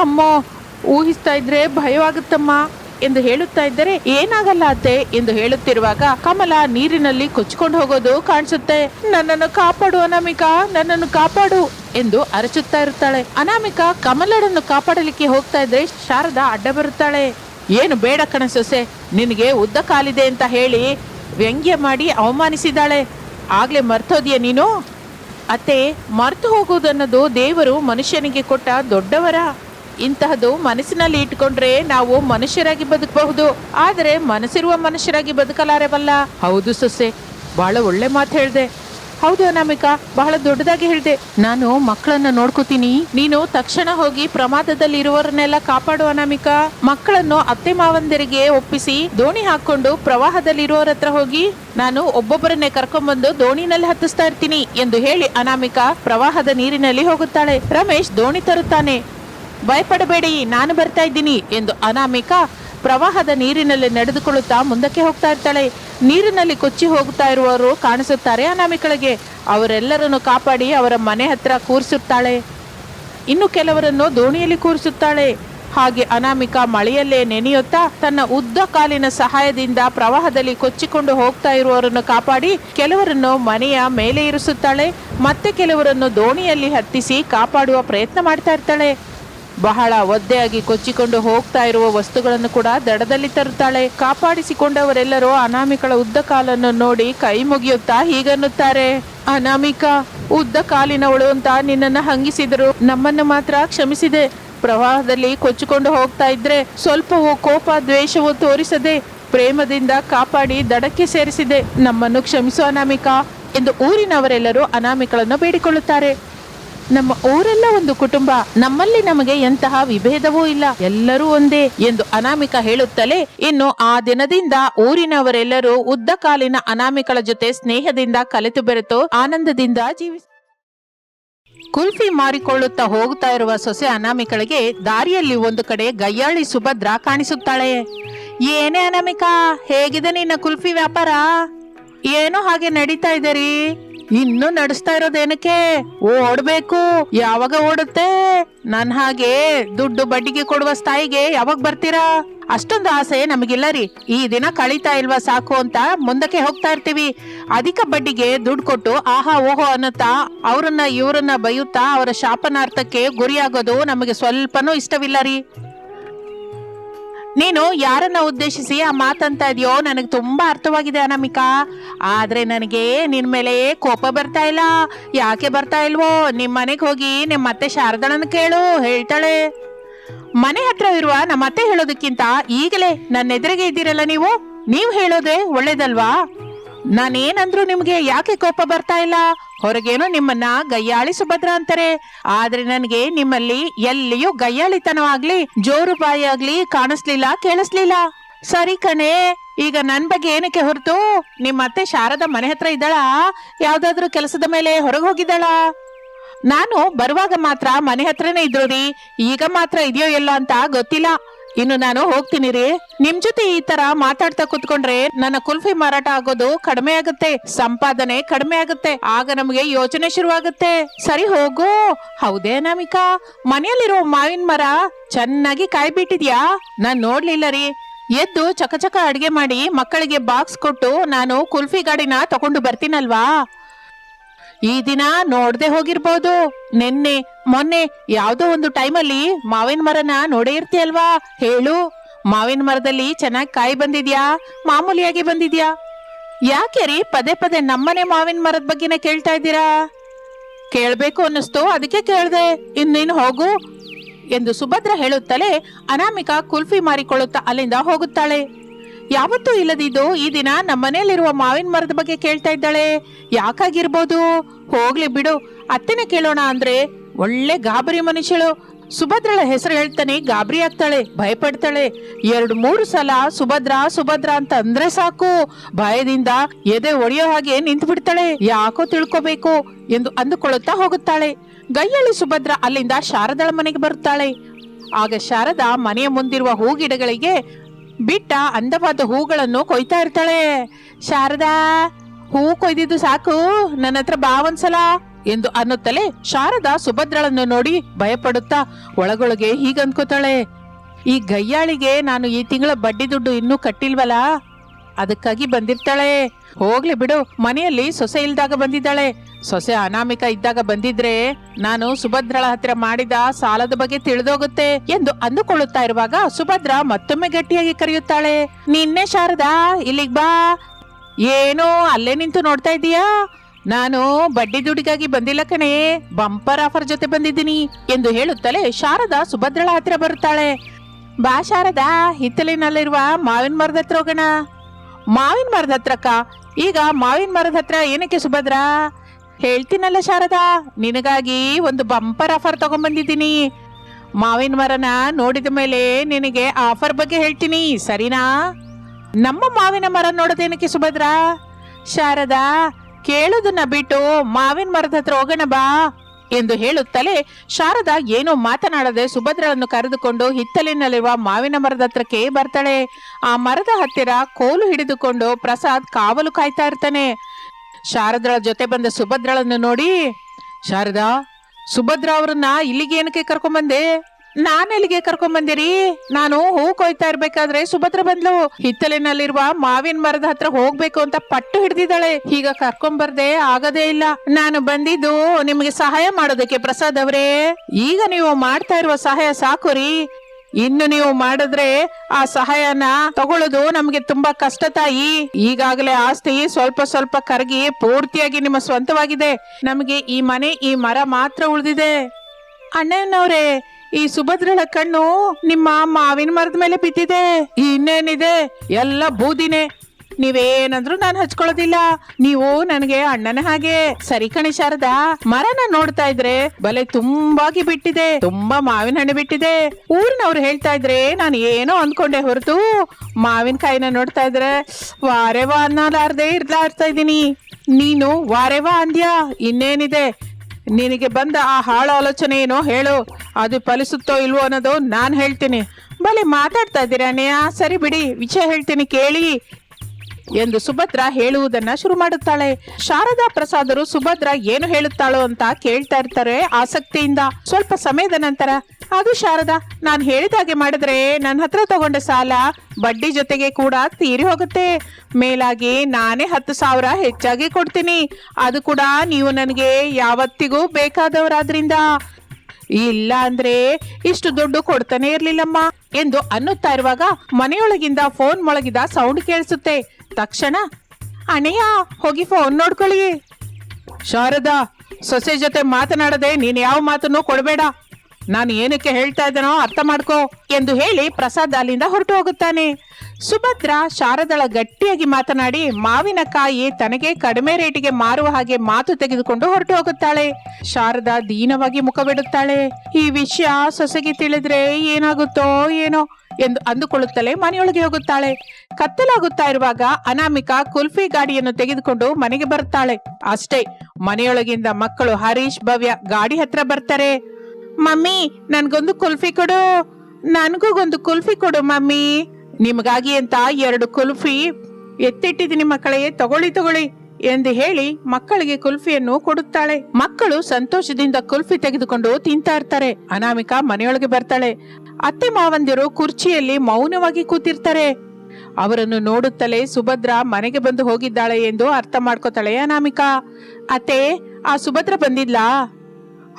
ಅಮ್ಮೋ, ಊಹಿಸ್ತಾ ಇದ್ರೆ ಭಯವಾಗುತ್ತಮ್ಮ ಎಂದು ಹೇಳುತ್ತಾ ಇದ್ದರೆ ಏನಾಗಲ್ಲ ಅತ್ತೆ ಎಂದು ಹೇಳುತ್ತಿರುವಾಗ ಕಮಲ ನೀರಿನಲ್ಲಿ ಕೊಚ್ಕೊಂಡು ಹೋಗೋದು ಕಾಣಿಸುತ್ತೆ. ನನ್ನನ್ನು ಕಾಪಾಡು ಅನಾಮಿಕಾ, ನನ್ನನ್ನು ಕಾಪಾಡು ಎಂದು ಅರಚುತ್ತಾ ಇರುತ್ತಾಳೆ. ಅನಾಮಿಕಾ ಕಮಲರನ್ನು ಕಾಪಾಡಲಿಕ್ಕೆ ಹೋಗ್ತಾ ಇದ್ರೆ ಶಾರದಾ ಅಡ್ಡ ಬರುತ್ತಾಳೆ. ಏನು ಬೇಡ ಕಣ ಸೊಸೆ, ನಿನಗೆ ಉದ್ದ ಕಾಲಿದೆ ಅಂತ ಹೇಳಿ ವ್ಯಂಗ್ಯ ಮಾಡಿ ಅವಮಾನಿಸಿದಾಳೆ ಆಗ್ಲೇ ಮರ್ತೋದಿಯ ನೀನು? ಅತ್ತೆ, ಮರ್ತು ಹೋಗುವುದನ್ನೋದು ದೇವರು ಮನುಷ್ಯನಿಗೆ ಕೊಟ್ಟ ದೊಡ್ಡವರ. ಇಂತಹದ್ದು ಮನಸ್ಸಿನಲ್ಲಿ ಇಟ್ಕೊಂಡ್ರೆ ನಾವು ಮನುಷ್ಯರಾಗಿ ಬದುಕಬಹುದು, ಆದರೆ ಮನಸ್ಸಿರುವ ಮನುಷ್ಯರಾಗಿ ಬದುಕಲಾರೆವಲ್ಲ. ಹೌದು ಸೊಸೆ, ಬಹಳ ಒಳ್ಳೆ ಮಾತು ಹೇಳ್ದೆ. ಹೌದು ಅನಾಮಿಕಾ ಬಹಳ ದೊಡ್ಡದಾಗಿ ಹೇಳಿದೆ. ನಾನು ಮಕ್ಕಳನ್ನ ನೋಡ್ಕೋತೀನಿ. ನೀನು ತಕ್ಷಣ ಹೋಗಿ ಪ್ರಮಾದದಲ್ಲಿ ಇರುವವರನ್ನೆಲ್ಲ ಕಾಪಾಡು ಅನಾಮಿಕಾ. ಮಕ್ಕಳನ್ನು ಅತ್ತೆ ಮಾವಂದಿರಿಗೆ ಒಪ್ಪಿಸಿ ದೋಣಿ ಹಾಕೊಂಡು ಪ್ರವಾಹದಲ್ಲಿ ಇರುವವರ ಹತ್ರ ಹೋಗಿ ನಾನು ಒಬ್ಬೊಬ್ಬರನ್ನೇ ಕರ್ಕೊಂಡ್ಬಂದು ದೋಣಿನಲ್ಲಿ ಹತ್ತಿಸ್ತಾ ಇರ್ತೀನಿ ಎಂದು ಹೇಳಿ ಅನಾಮಿಕಾ ಪ್ರವಾಹದ ನೀರಿನಲ್ಲಿ ಹೋಗುತ್ತಾಳೆ. ರಮೇಶ್ ದೋಣಿ ತರುತ್ತಾನೆ. ಭಯಪಡಬೇಡಿ ನಾನು ಬರ್ತಾ ಇದ್ದೀನಿ ಎಂದು ಅನಾಮಿಕಾ ಪ್ರವಾಹದ ನೀರಿನಲ್ಲಿ ನಡೆದುಕೊಳ್ಳುತ್ತಾ ಮುಂದಕ್ಕೆ ಹೋಗ್ತಾ ಇರ್ತಾಳೆ. ನೀರಿನಲ್ಲಿ ಕೊಚ್ಚಿ ಹೋಗ್ತಾ ಇರುವವರು ಕಾಣಿಸುತ್ತಾರೆ. ಅನಾಮಿಕಳಿಗೆ ಅವರೆಲ್ಲರನ್ನು ಕಾಪಾಡಿ ಅವರ ಮನೆ ಹತ್ರ ಕೂರಿಸುತ್ತಾಳೆ. ಇನ್ನು ಕೆಲವರನ್ನು ದೋಣಿಯಲ್ಲಿ ಕೂರಿಸುತ್ತಾಳೆ. ಹಾಗೆ ಅನಾಮಿಕ ಮಳೆಯಲ್ಲೇ ನೆನೆಯುತ್ತಾ ತನ್ನ ಉದ್ದ ಕಾಲಿನ ಸಹಾಯದಿಂದ ಪ್ರವಾಹದಲ್ಲಿ ಕೊಚ್ಚಿಕೊಂಡು ಹೋಗ್ತಾ ಇರುವವರನ್ನು ಕಾಪಾಡಿ ಕೆಲವರನ್ನು ಮನೆಯ ಮೇಲೆ ಇರಿಸುತ್ತಾಳೆ. ಮತ್ತೆ ಕೆಲವರನ್ನು ದೋಣಿಯಲ್ಲಿ ಹತ್ತಿಸಿ ಕಾಪಾಡುವ ಪ್ರಯತ್ನ ಮಾಡ್ತಾ ಇರ್ತಾಳೆ. ಬಹಳ ಒದ್ದೆಯಾಗಿ ಕೊಚ್ಚಿಕೊಂಡು ಹೋಗ್ತಾ ಇರುವ ವಸ್ತುಗಳನ್ನು ಕೂಡ ದಡದಲ್ಲಿ ತರುತ್ತಾಳೆ. ಕಾಪಾಡಿಸಿಕೊಂಡವರೆಲ್ಲರೂ ಅನಾಮಿಕಳ ಉದ್ದ ಕಾಲನ್ನು ನೋಡಿ ಕೈ ಮುಗಿಯುತ್ತಾ ಹೀಗನ್ನುತ್ತಾರೆ. ಅನಾಮಿಕಾ, ಉದ್ದ ಕಾಲಿನವಳು ಅಂತ ನಿನ್ನನ್ನು ಹಂಗಿಸಿದರು ನಮ್ಮನ್ನು ಮಾತ್ರ ಕ್ಷಮಿಸಿದೆ. ಪ್ರವಾಹದಲ್ಲಿ ಕೊಚ್ಚಿಕೊಂಡು ಹೋಗ್ತಾ ಇದ್ರೆ ಸ್ವಲ್ಪವೂ ಕೋಪ, ದ್ವೇಷವೂ ತೋರಿಸದೆ ಪ್ರೇಮದಿಂದ ಕಾಪಾಡಿ ದಡಕ್ಕೆ ಸೇರಿಸಿದೆ. ನಮ್ಮನ್ನು ಕ್ಷಮಿಸು ಅನಾಮಿಕಾ ಎಂದು ಊರಿನವರೆಲ್ಲರೂ ಅನಾಮಿಕಳನ್ನು ಬೇಡಿಕೊಳ್ಳುತ್ತಾರೆ. ನಮ್ಮ ಊರೆಲ್ಲ ಒಂದು ಕುಟುಂಬ, ನಮ್ಮಲ್ಲಿ ನಮಗೆ ಎಂತಹ ವಿಭೇದವೂ ಇಲ್ಲ. ಎಲ್ಲರೂ ಒಂದೇ ಎಂದು ಅನಾಮಿಕ ಹೇಳುತ್ತಲೇ, ಇನ್ನು ಆ ದಿನದಿಂದ ಊರಿನವರೆಲ್ಲರೂ ಉದ್ದ ಕಾಲಿನ ಅನಾಮಿಕಳ ಜೊತೆ ಸ್ನೇಹದಿಂದ ಕಲಿತು ಬೆರೆತು ಆನಂದದಿಂದ ಜೀವಿಸ ಕುಲ್ಫಿ ಮಾರಿಕೊಳ್ಳುತ್ತಾ ಹೋಗುತ್ತಾ ಇರುವ ಸೊಸೆ ಅನಾಮಿಕಳಿಗೆ ದಾರಿಯಲ್ಲಿ ಒಂದು ಕಡೆ ಗಯ್ಯಾಳಿ ಸುಭದ್ರ ಕಾಣಿಸುತ್ತಾಳೆ. ಏನೇ ಅನಾಮಿಕಾ, ಹೇಗಿದೆ ನಿನ್ನ ಕುಲ್ಫಿ ವ್ಯಾಪಾರ? ಏನೋ ಹಾಗೆ ನಡೀತಾ ಇದೆ ರೀ. ಇನ್ನು ನಡೆಸ್ತಾ ಇರೋದೇನಕ್ಕೆ? ಓಡ್ಬೇಕು. ಯಾವಾಗ ಓಡುತ್ತೆ? ನನ್ ಹಾಗೆ ದುಡ್ಡು ಬಡ್ಡಿಗೆ ಕೊಡುವ ಸ್ಥಾಯಿಗೆ ಯಾವಾಗ ಬರ್ತೀರಾ? ಅಷ್ಟೊಂದು ಆಸೆ ನಮಗಿಲ್ಲ ರೀ. ಈ ದಿನ ಕಳೀತಾ ಇಲ್ವಾ ಸಾಕು ಅಂತ ಮುಂದಕ್ಕೆ ಹೋಗ್ತಾ ಇರ್ತೀವಿ. ಅಧಿಕ ಬಡ್ಡಿಗೆ ದುಡ್ಡು ಕೊಟ್ಟು, ಆಹಾ, ಓಹೋ, ಅನ್ನುತ್ತಾ ಅವ್ರನ್ನ, ಇವ್ರನ್ನ ಬೈಯುತ್ತಾ ಅವರ ಶಾಪನಾರ್ಥಕ್ಕೆ ಗುರಿಯಾಗೋದು ನಮಗೆ ಸ್ವಲ್ಪನೂ ಇಷ್ಟವಿಲ್ಲ ರೀ. ನೀನು ಯಾರನ್ನ ಉದ್ದೇಶಿಸಿ ಆ ಮಾತಂತ ಇದೆಯೋ ನನಗೆ ತುಂಬಾ ಅರ್ಥವಾಗಿದೆ ಅನಾಮಿಕಾ. ಆದ್ರೆ ನನಗೆ ನಿನ್ ಮೇಲೆ ಕೋಪ ಬರ್ತಾ ಇಲ್ಲ. ಯಾಕೆ ಬರ್ತಾ ಇಲ್ವೋ? ನಿಮ್ ಮನೆಗೆ ಹೋಗಿ ನಿಮ್ ಮತ್ತೆ ಶಾರದಳನ್ನ ಕೇಳು, ಹೇಳ್ತಾಳೆ. ಮನೆ ಹತ್ರ ಇರುವ ನಮ್ಮ ಅತ್ತೆ ಹೇಳೋದಕ್ಕಿಂತ ಈಗಲೇ ನನ್ನ ಎದುರಿಗೆ ಇದ್ದೀರಲ್ಲ ನೀವು? ನೀವು ಹೇಳೋದೇ ಒಳ್ಳೇದಲ್ವಾ? ನಾನೇನಂದ್ರು ನಿಮ್ಗೆ ಯಾಕೆ ಕೋಪ ಬರ್ತಾ ಇಲ್ಲ? ಹೊರಗೇನೋ ನಿಮ್ಮನ್ನ ಗಯ್ಯಾಳಿ ಸುಭದ್ರ ಅಂತಾರೆ. ಆದ್ರೆ ನನಗೆ ನಿಮ್ಮಲ್ಲಿ ಎಲ್ಲಿಯೂ ಗಯ್ಯಾಳಿತನವಾಗ್ಲಿ ಜೋರು ಬಾಯಿ ಆಗ್ಲಿ ಕಾಣಿಸ್ಲಿಲ್ಲ, ಕೇಳಿಸ್ಲಿಲ್ಲ. ಸರಿ ಕಣೆ, ಈಗ ನನ್ ಬಗ್ಗೆ ಏನಕ್ಕೆ ಹೊರತು? ನಿಮ್ಮ ಅತ್ತೆ ಶಾರದ ಮನೆ ಹತ್ರ ಇದ್ದಾಳಾ? ಯಾವ್ದಾದ್ರು ಕೆಲಸದ ಮೇಲೆ ಹೊರಗೆ ಹೋಗಿದ್ದಾಳಾ? ನಾನು ಬರುವಾಗ ಮಾತ್ರ ಮನೆ ಹತ್ರನೇ ಇದ್ರು ಈಗ ಮಾತ್ರ ಇದೆಯೋ ಇಲ್ಲ ಅಂತ ಗೊತ್ತಿಲ್ಲ. ಇನ್ನು ನಾನು ಹೋಗ್ತೀನಿ ರೀ ನಿಮ್ ಜೊತೆ ಈ ತರ ಮಾತಾಡ್ತಾ ಕುತ್ಕೊಂಡ್ರೆ ನನ್ನ ಕುಲ್ಫಿ ಮಾರಾಟ ಆಗೋದು ಕಡಿಮೆ ಆಗುತ್ತೆ, ಸಂಪಾದನೆ ಕಡಿಮೆ ಆಗುತ್ತೆ, ಆಗ ನಮಗೆ ಯೋಚನೆ ಶುರುವಾಗುತ್ತೆ. ಸರಿ ಹೋಗು. ಹೌದೇ ನಮಿಕಾ? ಮನೆಯಲ್ಲಿರೋ ಮಾವಿನ ಮರ ಚೆನ್ನಾಗಿ ಕಾಯಿ ಬಿಟ್ಟಿದ್ಯಾ ನಾನ್ ನೋಡ್ಲಿಲ್ಲ ರೀ. ಎದ್ದು ಚಕಚಕ ಅಡ್ಗೆ ಮಾಡಿ ಮಕ್ಕಳಿಗೆ ಬಾಕ್ಸ್ ಕೊಟ್ಟು ನಾನು ಕುಲ್ಫಿ ಗಾಡಿನ ತಗೊಂಡು ಬರ್ತೀನಲ್ವಾ? ಈ ದಿನ ನೋಡದೆ ಹೋಗಿರ್ಬೋದು. ನಿನ್ನೆ, ಮೊನ್ನೆ ಯಾವ್ದೋ ಒಂದು ಟೈಮಲ್ಲಿ ಮಾವಿನ ಮರನ ನೋಡೇ ಇರ್ತೀಯಲ್ವಾ? ಹೇಳು. ಮಾವಿನ ಮರದಲ್ಲಿ ಚೆನ್ನಾಗಿ ಕಾಯಿ ಬಂದಿದ್ಯಾ? ಮಾಮೂಲಿಯಾಗಿ ಬಂದಿದ್ಯಾ? ಯಾಕೆ ರೀ ಪದೇ ಪದೇ ನಮ್ಮನೆ ಮಾವಿನ ಮರದ ಬಗ್ಗೆನ ಕೇಳ್ತಾ ಇದ್ದೀರಾ? ಕೇಳಬೇಕು ಅನ್ನಿಸ್ತು, ಅದಕ್ಕೆ ಕೇಳ್ದೆ. ಇನ್ನೇನು ಹೋಗು? ಎಂದು ಸುಭದ್ರ ಹೇಳುತ್ತಲೇ ಅನಾಮಿಕಾ ಕುಲ್ಫಿ ಮಾರಿಕೊಳ್ಳುತ್ತಾ ಅಲ್ಲಿಂದ ಹೋಗುತ್ತಾಳೆ. ಯಾವತ್ತೂ ಇಲ್ಲದಿದ್ದು ಈ ದಿನ ನಮ್ಮನೆಯಲ್ಲಿರುವ ಮಾವಿನ ಮರದ ಬಗ್ಗೆ ಕೇಳ್ತಾ ಇದ್ದಾಳೆ. ಯಾಕಾಗಿರ್ಬೋದು? ಹೋಗ್ಲಿ ಬಿಡು. ಅತ್ತೆನೆ ಕೇಳೋಣ ಅಂದ್ರೆ ಒಳ್ಳೆ ಗಾಬರಿ ಮನುಷ್ಯಳು. ಸುಭದ್ರಳ ಹೆಸರು ಹೇಳ್ತಾನೆ, ಗಾಬರಿ ಆಗ್ತಾಳೆ, ಭಯಪಡ್ತಾಳೆ. ಎರಡು ಮೂರು ಸಲ ಸುಭದ್ರ ಸುಭದ್ರ ಅಂತ ಅಂದ್ರೆ ಸಾಕು. ಭಯದಿಂದ ಎದೆ ಒಡೆಯೋ ಹಾಗೆ ನಿಂತು ಬಿಡ್ತಾಳೆ. ಯಾಕೋ ತಿಳ್ಕೋಬೇಕು ಎಂದು ಅಂದುಕೊಳ್ಳುತ್ತಾ ಹೋಗುತ್ತಾಳೆ. ಗೈಯಳಿ ಸುಭದ್ರ ಅಲ್ಲಿಂದ ಶಾರದಳ ಮನೆಗೆ ಬರುತ್ತಾಳೆ. ಆಗ ಶಾರದಾ ಮನೆಯ ಮುಂದಿರುವ ಹೂಗಿಡಗಳಿಗೆ ಬಿಟ್ಟ ಅಂದವಾದ ಹೂಗಳನ್ನು ಕೊಯ್ತಾ ಇರ್ತಾಳೆ. ಶಾರದಾ, ಹೂ ಕೊಯ್ದಿದ್ದು ಸಾಕು. ನನ್ನ ಹತ್ರ ಬಾ ಒಂದ್ಸಲ ಎಂದು ಅನ್ನುತ್ತಲೇ ಶಾರದಾ ಸುಭದ್ರಳನ್ನು ನೋಡಿ ಭಯಪಡುತ್ತಾ ಒಳಗೊಳಗೆ ಹೀಗನ್ಕೋತಾಳೆ. ಈ ಗಯ್ಯಾಳಿಗೆ ನಾನು ಈ ತಿಂಗಳ ಬಡ್ಡಿ ದುಡ್ಡು ಇನ್ನೂ ಕಟ್ಟಿಲ್ವಲ್ಲ? ಅದಕ್ಕಾಗಿ ಬಂದಿರ್ತಾಳೆ. ಹೋಗ್ಲಿ ಬಿಡು, ಮನೆಯಲ್ಲಿ ಸೊಸೆ ಇಲ್ದಾಗ ಬಂದಿದ್ದಾಳೆ. ಸೊಸೆ ಅನಾಮಿಕ ಇದ್ದಾಗ ಬಂದಿದ್ರೆ ನಾನು ಸುಭದ್ರಳ ಹತ್ರ ಮಾಡಿದ ಸಾಲದ ಬಗ್ಗೆ ತಿಳಿದೋಗುತ್ತೆ ಎಂದು ಅಂದುಕೊಳ್ಳುತ್ತಾ ಇರುವಾಗ ಸುಭದ್ರ ಮತ್ತೊಮ್ಮೆ ಗಟ್ಟಿಯಾಗಿ ಕರೆಯುತ್ತಾಳೆ, ನಿನ್ನೆ ಶಾರದಾ, ಇಲ್ಲಿಗ್ ಬಾ. ಏನು, ಅಲ್ಲೇ ನಿಂತು ನೋಡ್ತಾ ಇದ್ದೀಯಾ? ನಾನು ಬಡ್ಡಿ ದುಡ್ಡಿಗಾಗಿ ಬಂದಿಲ್ಲ ಕಣೆ, ಬಂಪರ್ ಆಫರ್ ಜೊತೆ ಬಂದಿದ್ದೀನಿ, ಎಂದು ಹೇಳುತ್ತಲೇ ಶಾರದಾ ಸುಭದ್ರಳ ಹತ್ರ ಬರುತ್ತಾಳೆ. ಬಾ ಶಾರದಾ, ಹಿತ್ತಲಿನಲ್ಲಿರುವ ಮಾವಿನ ಮರದ ಹತ್ರ ಹೋಗೋಣ ಮಾವಿನ ಮರದ ಹತ್ರಕ್ಕ? ಈಗ ಮಾವಿನ ಮರದ ಹತ್ರ ಏನಕ್ಕೆ ಸುಭದ್ರ? ಹೇಳ್ತೀನಲ್ಲ ಶಾರದಾ, ನಿನಗಾಗಿ ಒಂದು ಬಂಪರ್ ಆಫರ್ ತಗೊಂಡ್ಬಂದಿದ್ದೀನಿ ಮಾವಿನ ಮರನ ನೋಡಿದ ಮೇಲೆ ನಿನಗೆ ಆಫರ್ ಬಗ್ಗೆ ಹೇಳ್ತೀನಿ, ಸರಿನಾ? ನಮ್ಮ ಮಾವಿನ ಮರ ನೋಡೋದೇನಕ್ಕೆ ಸುಭದ್ರಾ? ಶಾರದಾ, ಕೇಳೋದನ್ನ ಬಿಟ್ಟು ಮಾವಿನ ಮರದ ಹತ್ರ ಹೋಗೋಣ ಬಾ. ಎಂದು ಹೇಳುತ್ತಲೇ ಶಾರದಾ ಏನೋ ಮಾತನಾಡದೆ ಸುಭದ್ರಳನ್ನು ಕರೆದುಕೊಂಡು ಹಿತ್ತಲಿನಲ್ಲಿರುವ ಮಾವಿನ ಮರದ ಹತ್ರಕ್ಕೆ ಬರ್ತಾಳೆ. ಆ ಮರದ ಹತ್ತಿರ ಕೋಲು ಹಿಡಿದುಕೊಂಡು ಪ್ರಸಾದ್ ಕಾವಲು ಕಾಯ್ತಾ ಇರ್ತಾನೆ. ಶಾರದಳ ಜೊತೆ ಬಂದ ಸುಭದ್ರಳನ್ನು ನೋಡಿ, ಶಾರದಾ, ಸುಭದ್ರ ಅವರನ್ನ ಇಲ್ಲಿಗೆ ಏನಕ್ಕೆ ಕರ್ಕೊಂಬಂದೆ ನಾನ್ ಎಲ್ಲಿಗೆ ಕರ್ಕೊಂಬಂದಿರಿ ನಾನು ಹೂ ಕೊಯ್ತಾ ಇರ್ಬೇಕಾದ್ರೆ ಸುಭದ್ರ ಬಂದ್ಲು. ಹಿತ್ತಲಿನಲ್ಲಿರುವ ಮಾವಿನ ಮರದ ಹತ್ರ ಹೋಗ್ಬೇಕು ಅಂತ ಪಟ್ಟು ಹಿಡ್ದಿದ್ದಾಳೆ. ಈಗ ಕರ್ಕೊಂಬರ್ದೆ ಆಗದೇ ಇಲ್ಲ. ನಾನು ಬಂದಿದ್ದು ನಿಮ್ಗೆ ಸಹಾಯ ಮಾಡೋದಕ್ಕೆ, ಪ್ರಸಾದ್ ಅವರೇ. ಈಗ ನೀವು ಮಾಡ್ತಾ ಇರುವ ಸಹಾಯ ಸಾಕು ರೀ. ಇನ್ನು ನೀವು ಮಾಡಿದ್ರೆ ಆ ಸಹಾಯನ ತಗೊಳ್ಳೋದು ನಮ್ಗೆ ತುಂಬಾ ಕಷ್ಟ ತಾಯಿ. ಈಗಾಗಲೇ ಆಸ್ತಿ ಸ್ವಲ್ಪ ಸ್ವಲ್ಪ ಕರಗಿ ಪೂರ್ತಿಯಾಗಿ ನಿಮ್ಮ ಸ್ವಂತವಾಗಿದೆ. ನಮಗೆ ಈ ಮನೆ, ಈ ಮರ ಮಾತ್ರ ಉಳಿದಿದೆ. ಅಣ್ಣನವ್ರೆ ಈ ಸುಭದ್ರಳ ಕಣ್ಣು ನಿಮ್ಮ ಮಾವಿನ ಮರದ ಮೇಲೆ ಬಿದ್ದಿದೆ. ಇನ್ನೇನಿದೆ? ಎಲ್ಲ ಬೂದಿನೇ. ನೀವೇನಂದ್ರು ನಾನು ಹಚ್ಕೊಳ್ಳೋದಿಲ್ಲ. ನೀವು ನನಗೆ ಅಣ್ಣನ ಹಾಗೆ. ಸರಿ ಕಣಿ ಶಾರದಾ, ಮರನ ನೋಡ್ತಾ ಇದ್ರೆ ಬಲೆ ತುಂಬಾಗಿ ಬಿಟ್ಟಿದೆ. ತುಂಬಾ ಮಾವಿನ ಹಣ್ಣು ಬಿಟ್ಟಿದೆ. ಊರಿನವ್ರು ಹೇಳ್ತಾ ಇದ್ರೆ ನಾನು ಏನೋ ಅಂದ್ಕೊಂಡೆ ಹೊರತು ಮಾವಿನಕಾಯಿನ ನೋಡ್ತಾ ಇದ್ರೆ ವಾರೆವಾ ಅನ್ನಲಾರ್ದೆ ಇರ್ಲಾಡ್ತಾ ಇದ್ದೀನಿ. ನೀನು ವಾರೆವಾ ಅಂದ್ಯಾ? ಇನ್ನೇನಿದೆ? ನಿನಗೆ ಬಂದ ಆ ಹಾಳು ಆಲೋಚನೆ ಏನೋ ಹೇಳು. ಅದು ಫಲಿಸುತ್ತೋ ಇಲ್ವೋ ಅನ್ನೋದು ನಾನು ಹೇಳ್ತೀನಿ. ಬಲಿ ಮಾತಾಡ್ತಾ ಇದ್ದೀರಾ ಆ ಸರಿ ಬಿಡಿ, ವಿಷಯ ಹೇಳ್ತೀನಿ ಕೇಳಿ. ಎಂದು ಸುಭದ್ರ ಹೇಳುವುದನ್ನ ಶುರು ಮಾಡುತ್ತಾಳೆ. ಶಾರದಾ ಪ್ರಸಾದರು ಸುಭದ್ರ ಏನು ಹೇಳುತ್ತಾಳೋ ಅಂತ ಕೇಳ್ತಾ ಇರ್ತಾರೆ ಆಸಕ್ತಿಯಿಂದ. ಸ್ವಲ್ಪ ಸಮಯದ ನಂತರ ಅದು ಶಾರದಾ, ನಾನು ಹೇಳಿದಾಗೆ ಮಾಡಿದ್ರೆ ನನ್ನ ಹತ್ರ ತಗೊಂಡ ಸಾಲ ಬಡ್ಡಿ ಜೊತೆಗೆ ಕೂಡ ತೀರಿ ಹೋಗುತ್ತೆ. ಮೇಲಾಗಿ ನಾನೇ ಹತ್ತು ಸಾವಿರ ಹೆಚ್ಚಾಗಿ ಕೊಡ್ತೀನಿ. ಅದು ಕೂಡ ನೀವು ನನಗೆ ಯಾವತ್ತಿಗೂ ಬೇಕಾದವರಾದ್ರಿಂದ. ಇಲ್ಲ ಅಂದ್ರೆ ಇಷ್ಟು ದುಡ್ಡು ಕೊಡ್ತಾನೆ ಇರ್ಲಿಲ್ಲಮ್ಮ ಎಂದು ಅನ್ನುತ್ತಾ ಇರುವಾಗ ಮನೆಯೊಳಗಿಂದ ಫೋನ್ ಮೊಳಗಿದ ಸೌಂಡ್ ಕೇಳಿಸುತ್ತೆ. ತಕ್ಷಣ ಅಣೆಯ ಹೋಗಿ ಫೋನ್ ನೋಡ್ಕೊಳ್ಳಿ. ಶಾರದಾ, ಸೊಸೆ ಜೊತೆ ಮಾತನಾಡದೆ ನೀನು ಯಾವ ಮಾತನ್ನು ಕೊಡಬೇಡ. ನಾನು ಏನಕ್ಕೆ ಹೇಳ್ತಾ ಇದ್ದೇನೋ ಅರ್ಥ ಮಾಡ್ಕೋ ಎಂದು ಹೇಳಿ ಪ್ರಸಾದ್ ಅಲ್ಲಿಂದ ಹೊರಟು ಹೋಗುತ್ತಾನೆ. ಸುಭದ್ರ ಶಾರದಳ ಗಟ್ಟಿಯಾಗಿ ಮಾತನಾಡಿ ಮಾವಿನಕಾಯಿ ತನಗೆ ಕಡಿಮೆ ರೇಟಿಗೆ ಮಾರುವ ಹಾಗೆ ಮಾತು ತೆಗೆದುಕೊಂಡು ಹೊರಟು ಹೋಗುತ್ತಾಳೆ. ಶಾರದಾ ದೀನವಾಗಿ ಮುಖ ಬಿಡುತ್ತಾಳೆ. ಈ ವಿಷಯ ಸೊಸೆಗೆ ತಿಳಿದ್ರೆ ಏನಾಗುತ್ತೋ ಏನೋ ಎಂದು ಅಂದುಕೊಳ್ಳುತ್ತಲೇ ಮನೆಯೊಳಗೆ ಹೋಗುತ್ತಾಳೆ. ಕತ್ತಲಾಗುತ್ತಾ ಇರುವಾಗ ಅನಾಮಿಕಾ ಕುಲ್ಫಿ ಗಾಡಿಯನ್ನು ತೆಗೆದುಕೊಂಡು ಮನೆಗೆ ಬರುತ್ತಾಳೆ. ಅಷ್ಟೇ, ಮನೆಯೊಳಗಿಂದ ಮಕ್ಕಳು ಹರೀಶ್, ಭವ್ಯ ಗಾಡಿ ಹತ್ರ ಬರ್ತಾರೆ. ಮಮ್ಮಿ, ನನ್ಗೊಂದು ಕುಲ್ಫಿ ಕೊಡು. ನನಗೂ ಒಂದು ಕುಲ್ಫಿ ಕೊಡು ಮಮ್ಮಿ. ನಿಮಗಾಗಿ ಅಂತ ಎರಡು ಕುಲ್ಫಿ ಎತ್ತಿಟ್ಟಿದ್ದೀನಿ ಮಕ್ಕಳೇ, ತಗೊಳ್ಳಿ ತಗೊಳ್ಳಿ ಎಂದು ಹೇಳಿ ಮಕ್ಕಳಿಗೆ ಕುಲ್ಫಿಯನ್ನು ಕೊಡುತ್ತಾಳೆ. ಮಕ್ಕಳು ಸಂತೋಷದಿಂದ ಕುಲ್ಫಿ ತೆಗೆದುಕೊಂಡು ತಿಂತಾ ಇರ್ತಾರೆ. ಅನಾಮಿಕಾ ಮನೆಯೊಳಗೆ ಬರ್ತಾಳೆ. ಅತ್ತೆ ಮಾವಂದಿರು ಕುರ್ಚಿಯಲ್ಲಿ ಮೌನವಾಗಿ ಕೂತಿರ್ತಾರೆ. ಅವರನ್ನು ನೋಡುತ್ತಲೇ ಸುಭದ್ರ ಮನೆಗೆ ಬಂದು ಹೋಗಿದ್ದಾಳೆ ಎಂದು ಅರ್ಥ ಮಾಡ್ಕೋತಾಳೆ ಅನಾಮಿಕಾ. ಅತ್ತೆ, ಆ ಸುಭದ್ರ ಬಂದಿದ್ಲಾ?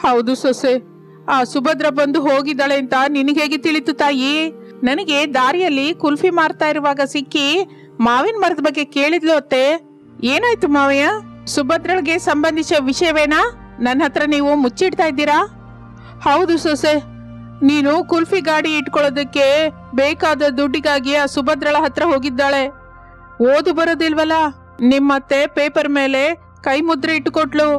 ಹೌದು ಸೊಸೆ. ಆ ಸುಭದ್ರ ಬಂದು ಹೋಗಿದ್ದಾಳೆ ಅಂತ ನಿನಗೆ ಹೇಗೆ ತಿಳಿತು ತಾಯಿ? ನನಗೆ ದಾರಿಯಲ್ಲಿ ಕುಲ್ಫಿ ಮಾರ್ತಾ ಇರುವಾಗ ಸಿಕ್ಕಿ ಮಾವಿನ ಮರದ ಬಗ್ಗೆ ಕೇಳಿದ್ಲು ಅತ್ತೆ. ಏನಾಯ್ತು ಮಾವಯ್ಯ? ಸುಭದ್ರಳಿಗೆ ಸಂಬಂಧಿಸಿದ ವಿಷಯವೇನಾ? ನನ್ನ ಹತ್ರ ನೀವು ಮುಚ್ಚಿಡ್ತಾ ಇದ್ದೀರಾ? ಹೌದು ಸೊಸೆ. ನೀನು ಕುಲ್ಫಿ ಗಾಡಿ ಇಟ್ಕೊಳ್ಳೋದಕ್ಕೆ ಬೇಕಾದ ದುಡ್ಡಿಗಾಗಿ ಆ ಸುಭದ್ರಳ ಹತ್ರ ಹೋಗಿದ್ದಾಳೆ. ಓದು ಬರೋದಿಲ್ವಲ್ಲ? ನಿಮ್ಮತ್ತೆ ಪೇಪರ್ ಮೇಲೆ ಕೈ ಮುದ್ರೆ ಇಟ್ಟುಕೊಟ್ಲು.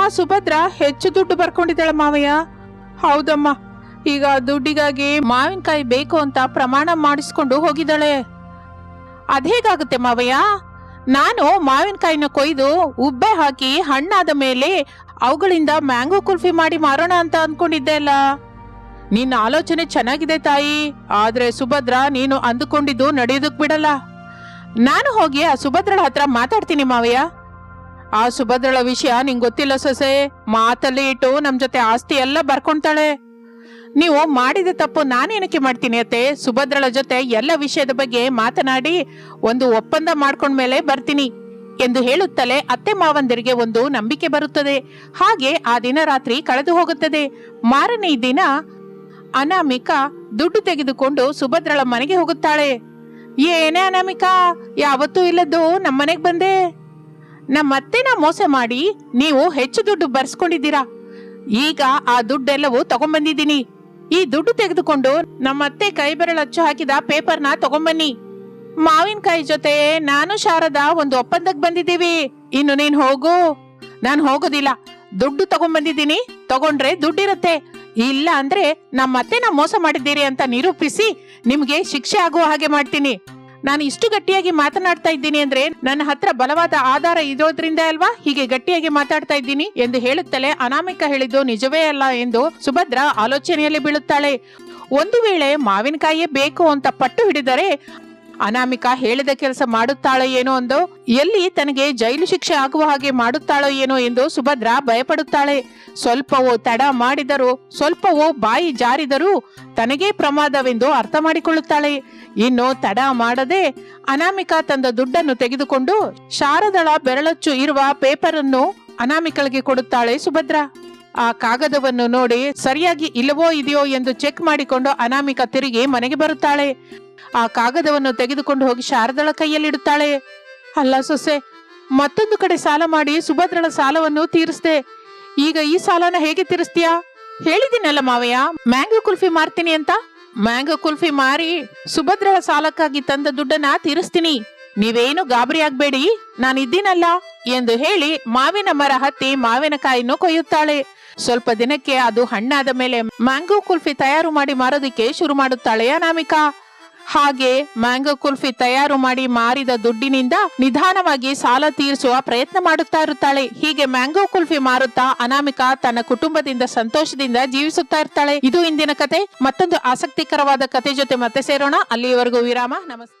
ಆ ಸುಭದ್ರ ಹೆಚ್ಚು ದುಡ್ಡು ಬರ್ಕೊಂಡಿದ್ದಾಳೆ ಮಾವಯ್ಯ. ಹೌದಮ್ಮ. ಈಗ ದುಡ್ಡಿಗಾಗಿ ಮಾವಿನಕಾಯಿ ಬೇಕು ಅಂತ ಪ್ರಮಾಣ ಮಾಡಿಸ್ಕೊಂಡು ಹೋಗಿದ್ದಾಳೆ. ಅದೇಗಾಗುತ್ತೆ ಮಾವಯ್ಯ? ನಾನು ಮಾವಿನಕಾಯಿನ ಕೊಯ್ದು ಉಬ್ಬೆ ಹಾಕಿ ಹಣ್ಣಾದ ಮೇಲೆ ಅವುಗಳಿಂದ ಮ್ಯಾಂಗೋ ಕುಲ್ಫಿ ಮಾಡಿ ಮಾರೋಣ ಅಂತ ಅನ್ಕೊಂಡಿದ್ದೆ ಅಲ್ಲ. ನಿನ್ನ ಆಲೋಚನೆ ಚೆನ್ನಾಗಿದೆ ತಾಯಿ. ಆದ್ರೆ ಸುಭದ್ರ ನೀನು ಅಂದುಕೊಂಡಿದ್ದು ನಡೆಯೋದಕ್ ಬಿಡಲ್ಲ. ನಾನು ಹೋಗಿ ಆ ಸುಭದ್ರಳ ಹತ್ರ ಮಾತಾಡ್ತೀನಿ ಮಾವಯ್ಯ. ಆ ಸುಭದ್ರಳ ವಿಷಯ ನಿಂಗ್ ಗೊತ್ತಿಲ್ಲ ಸೊಸೆ? ಮಾತಲ್ಲಿ ಇಟ್ಟು ನಮ್ ಜೊತೆ ಆಸ್ತಿ ಎಲ್ಲ ಬರ್ಕೊಂತಾಳೆ. ನೀವು ಮಾಡಿದ ತಪ್ಪು ನಾನೇನಕ್ಕೆ ಮಾಡ್ತೀನಿ ಅತ್ತೆ? ಸುಭದ್ರಳ ಜೊತೆ ಎಲ್ಲ ವಿಷಯದ ಬಗ್ಗೆ ಮಾತನಾಡಿ ಒಂದು ಒಪ್ಪಂದ ಮಾಡ್ಕೊಂಡ್ಮೇಲೆ ಬರ್ತೀನಿ ಎಂದು ಹೇಳುತ್ತಲೇ ಅತ್ತೆ ಮಾವಂದಿರಿಗೆ ಒಂದು ನಂಬಿಕೆ ಬರುತ್ತದೆ. ಹಾಗೆ ಆ ದಿನ ರಾತ್ರಿ ಕಳೆದು ಹೋಗುತ್ತದೆ. ಮಾರನೇ ದಿನ ಅನಾಮಿಕಾ ದುಡ್ಡು ತೆಗೆದುಕೊಂಡು ಸುಭದ್ರಳ ಮನೆಗೆ ಹೋಗುತ್ತಾಳೆ. ಏನೇ ಅನಾಮಿಕಾ, ಯಾವತ್ತೂ ಇಲ್ಲದ್ದು ನಮ್ಮನೆಗೆ ಬಂದೆ. ನಮ್ಮತ್ತೆನ ಮೋಸ ಮಾಡಿ ನೀವು ಹೆಚ್ಚು ದುಡ್ಡು ಬರ್ಸ್ಕೊಂಡಿದ್ದೀರಾ? ಈಗ ಆ ದುಡ್ಡೆಲ್ಲವೂ ತಗೊಂಡ್ಬಂದಿದ್ದೀನಿ ಈ ದುಡ್ಡು ತೆಗೆದುಕೊಂಡು ನಮ್ಮತ್ತೆ ಕೈ ಬೆರಳಚ್ಚು ಹಾಕಿದ ಪೇಪರ್ನ ತಗೊಂಬನ್ನಿ. ಮಾವಿನಕಾಯಿ ಜೊತೆ ನಾನು ಶಾರದಾ ಒಂದು ಒಪ್ಪಂದಕ್ಕೆ ಬಂದಿದ್ದೀವಿ. ಇನ್ನು ನೀನ್ ಹೋಗು. ನಾನು ಹೋಗೋದಿಲ್ಲ. ದುಡ್ಡು ತಗೊಂಡ್ಬಂದಿದ್ದೀನಿ ತಗೊಂಡ್ರೆ ದುಡ್ಡಿರುತ್ತೆ. ಇಲ್ಲ ಅಂದ್ರೆ ನಮ್ಮತ್ತೆ ನಾ ಮೋಸ ಮಾಡಿದ್ದೀರಿ ಅಂತ ನಿರೂಪಿಸಿ ನಿಮ್ಗೆ ಶಿಕ್ಷೆ ಆಗುವ ಹಾಗೆ ಮಾಡ್ತೀನಿ. ನಾನು ಇಷ್ಟು ಗಟ್ಟಿಯಾಗಿ ಮಾತನಾಡ್ತಾ ಇದ್ದೀನಿ ಅಂದ್ರೆ ನನ್ನ ಹತ್ರ ಬಲವಾದ ಆಧಾರ ಇರೋದ್ರಿಂದ ಅಲ್ವಾ? ಹೀಗೆ ಗಟ್ಟಿಯಾಗಿ ಮಾತಾಡ್ತಾ ಇದ್ದೀನಿ ಎಂದು ಹೇಳುತ್ತಲೇ ಅನಾಮಿಕ ಹೇಳಿದ್ದು ನಿಜವೇ ಅಲ್ಲ ಎಂದು ಸುಭದ್ರ ಆಲೋಚನೆಯಲ್ಲಿ ಬೀಳುತ್ತಾಳೆ. ಒಂದು ವೇಳೆ ಮಾವಿನಕಾಯಿಯೇ ಬೇಕು ಅಂತ ಪಟ್ಟು ಹಿಡಿದರೆ ಅನಾಮಿಕಾ ಹೇಳಿದ ಕೆಲಸ ಮಾಡುತ್ತಾಳೋ ಏನೋ ಎಂದು ಎಲ್ಲಿ ತನಗೆ ಜೈಲು ಶಿಕ್ಷೆ ಆಗುವ ಹಾಗೆ ಮಾಡುತ್ತಾಳೋ ಏನೋ ಎಂದು ಸುಭದ್ರ ಭಯಪಡುತ್ತಾಳೆ. ಸ್ವಲ್ಪವೋ ತಡ ಮಾಡಿದರೂ, ಸ್ವಲ್ಪವೋ ಬಾಯಿ ಜಾರಿದರೂ ತನಗೇ ಪ್ರಮಾದವೆಂದು ಅರ್ಥ ಮಾಡಿಕೊಳ್ಳುತ್ತಾಳೆ. ಇನ್ನು ತಡ ಮಾಡದೆ ಅನಾಮಿಕಾ ತಂದ ದುಡ್ಡನ್ನು ತೆಗೆದುಕೊಂಡು ಶಾರದಳ ಬೆರಳಚ್ಚು ಇರುವ ಪೇಪರ್ ಅನ್ನು ಅನಾಮಿಕಳಿಗೆ ಕೊಡುತ್ತಾಳೆ ಸುಭದ್ರ. ಆ ಕಾಗದವನ್ನು ನೋಡಿ, ಸರಿಯಾಗಿ ಇಲ್ಲವೋ ಇದೆಯೋ ಎಂದು ಚೆಕ್ ಮಾಡಿಕೊಂಡು ಅನಾಮಿಕಾ ತಿರುಗಿ ಮನೆಗೆ ಬರುತ್ತಾಳೆ. ಆ ಕಾಗದವನ್ನು ತೆಗೆದುಕೊಂಡು ಹೋಗಿ ಶಾರದಳ ಕೈಯಲ್ಲಿಡುತ್ತಾಳೆ. ಅಲ್ಲ ಸೊಸೆ, ಮತ್ತೊಂದು ಕಡೆ ಸಾಲ ಮಾಡಿ ಸುಭದ್ರಳ ಸಾಲವನ್ನು ತೀರಿಸ್ದೆ. ಈಗ ಈ ಸಾಲನ ಹೇಗೆ ತೀರಿಸ್ತೀಯಾ? ಹೇಳಿದಿನಲ್ಲ ಮಾವಯ್ಯ, ಮ್ಯಾಂಗೋ ಕುಲ್ಫಿ ಮಾರ್ತೀನಿ ಅಂತ? ಮ್ಯಾಂಗೋ ಕುಲ್ಫಿ ಮಾರಿ ಸುಭದ್ರಳ ಸಾಲಕ್ಕಾಗಿ ತಂದ ದುಡ್ಡನ್ನ ತೀರಿಸ್ತೀನಿ. ನೀವೇನು ಗಾಬರಿ ಆಗ್ಬೇಡಿ, ನಾನಿದ್ದೀನಲ್ಲ ಎಂದು ಹೇಳಿ ಮಾವಿನ ಮರ ಹತ್ತಿ ಮಾವಿನಕಾಯಿನೂ ಕೊಯ್ಯುತ್ತಾಳೆ. ಸ್ವಲ್ಪ ದಿನಕ್ಕೆ ಅದು ಹಣ್ಣಾದ ಮೇಲೆ ಮ್ಯಾಂಗೋ ಕುಲ್ಫಿ ತಯಾರು ಮಾಡಿ ಮಾರೋದಿಕ್ಕೆ ಶುರು ಮಾಡುತ್ತಾಳೆ ಅನಾಮಿಕಾ ಹಾಗೆ ಮ್ಯಾಂಗೋ ಕುಲ್ಫಿ ತಯಾರು ಮಾಡಿ ಮಾರಿದ ದುಡ್ಡಿನಿಂದ ನಿಧಾನವಾಗಿ ಸಾಲ ತೀರಿಸುವ ಪ್ರಯತ್ನ ಮಾಡುತ್ತಾ ಇರುತ್ತಾಳೆ. ಹೀಗೆ ಮ್ಯಾಂಗೋ ಕುಲ್ಫಿ ಮಾರುತ್ತಾ ಅನಾಮಿಕಾ ತನ್ನ ಕುಟುಂಬದಿಂದ ಸಂತೋಷದಿಂದ ಜೀವಿಸುತ್ತಾ ಇರ್ತಾಳೆ. ಇದು ಇಂದಿನ ಕತೆ. ಮತ್ತೊಂದು ಆಸಕ್ತಿಕರವಾದ ಕತೆ ಜೊತೆ ಮತ್ತೆ ಸೇರೋಣ. ಅಲ್ಲಿಯವರೆಗೂ ವಿರಾಮ. ನಮಸ್ತೆ